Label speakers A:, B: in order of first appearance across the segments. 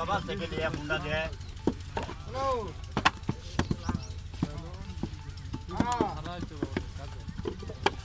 A: সবার থেকে নিয়ে ফোনটা দে
B: হ্যালো হ্যাঁ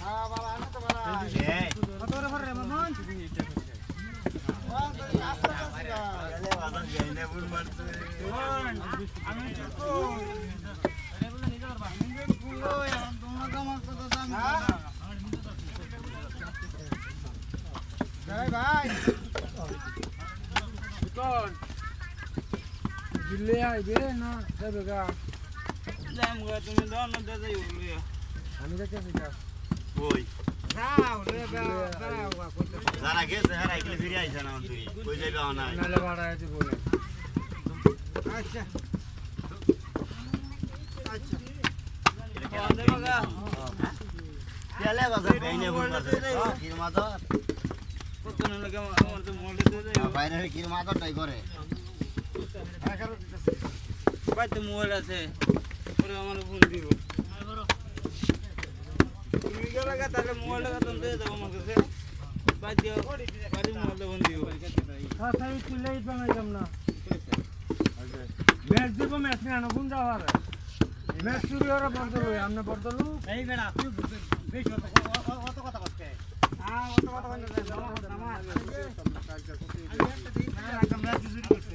B: হ্যাঁ বাবা আনো তো বাবা
A: দে
B: কত করে ভরে মামন আস্তে আস্তে
A: আরে বাবা গেইনে বুন মারতে
B: আমি তো ভাই
C: দিল্লি আইবে না যাবে গা
D: যাম গো তুমি দাও না দাদা ইউলি
C: আমি যাচ্ছি গা
A: কই
B: যাও রে যাও যাও
A: যারা গেছে হারা এগুলো ফিরে আইছে না তুই কই যাইবা না
C: নালে ভাড়া আছে বলে
B: আচ্ছা আচ্ছা
D: দেবা গা
A: তেলে বাজা গেইনে বুন মারতে কির মাদর
D: কত না লাগে আমার তো মোলে দে দে
A: বাইরে কির মাদর করে
B: দিতেছে
D: মোবাইল আছে আমার ফোন দিব তুমি গেলে তাহলে মোবাইলটা কত দিয়ে দেবো আমার কাছে বাদ বাড়ি মোবাইলটা ফোন দিব
C: খাতাই তুলে বানাইলাম না ম্যাচ দিব ম্যাচ আনো কোন যাওয়ার ম্যাচ শুরু হওয়ার বদল আমনে বদল
B: এই বেড়া তুই বেশ অত কথা করতে হ্যাঁ অত কথা জমা হতো আমার একদম ম্যাচ শুরু করতে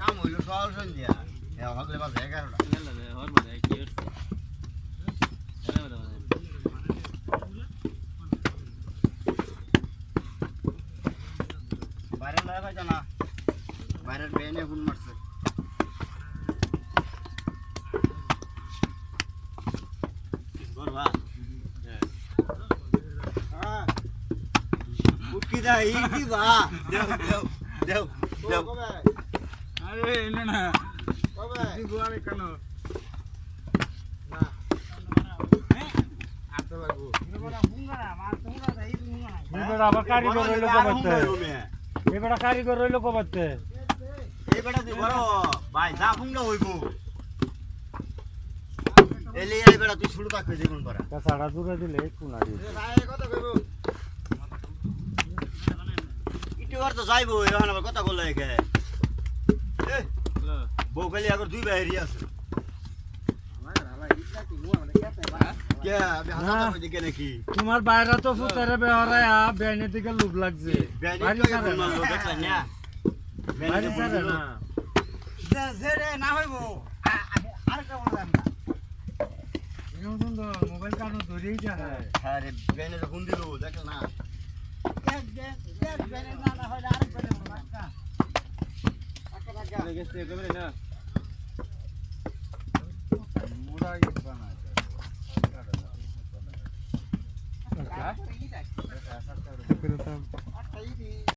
A: কাম হইল সকাল সন্ধ্যা। এ হগলে বাজে এগারোটা। বাইরে লয় পাইছ না? বাইরের বেনে ফোন মারছে। করবা
B: হ্যাঁ।
A: উটকি দা ইটি বা? দেও দেও দেও দেও।
B: কবে?
D: আরে না না।
B: কবে?
D: দিব আমি কেন?
B: না
D: আতে লাগবো
C: এবার আবার কারিগর রইল কবাতে এবার কারিগর রইল কবাতে
A: এই বেটা তুই বড় ভাই যা ফুংটা হইব। এলে এই তুই শুরু থাকবে জীবন করা
C: কাছাড়া দূরে দিলে কোন আগে
B: ভাই কথা কইব।
A: ইটি বার তো যাইবো এখন আবার কথা এ, বউ খালি আগর দুই বাহিরি আছে কে আমি হাসাতে কই দিকে নাকি
C: তোমার বাইরে তো ফুতারে বেহরায় বেনে দিকে লোভ লাগছে
A: বেনি
C: বাড়ি
A: তো
C: ছাড়ে না
A: বলল দেখছেন না
C: বাড়ি
A: বেনি
C: ছাড়ে না
B: জেরে না হইব আরেকটা বললাম
C: এরকম সুন্দর মোবাইল কানো ধরেই যায়
A: হ্যাঁ রে বেনি তো ফোন দিল দেখ না
B: এক দেন এক দেন না না হয় আরেকটা দেব একটা একটা টাকা
D: গেছে কবে না
A: মুড়া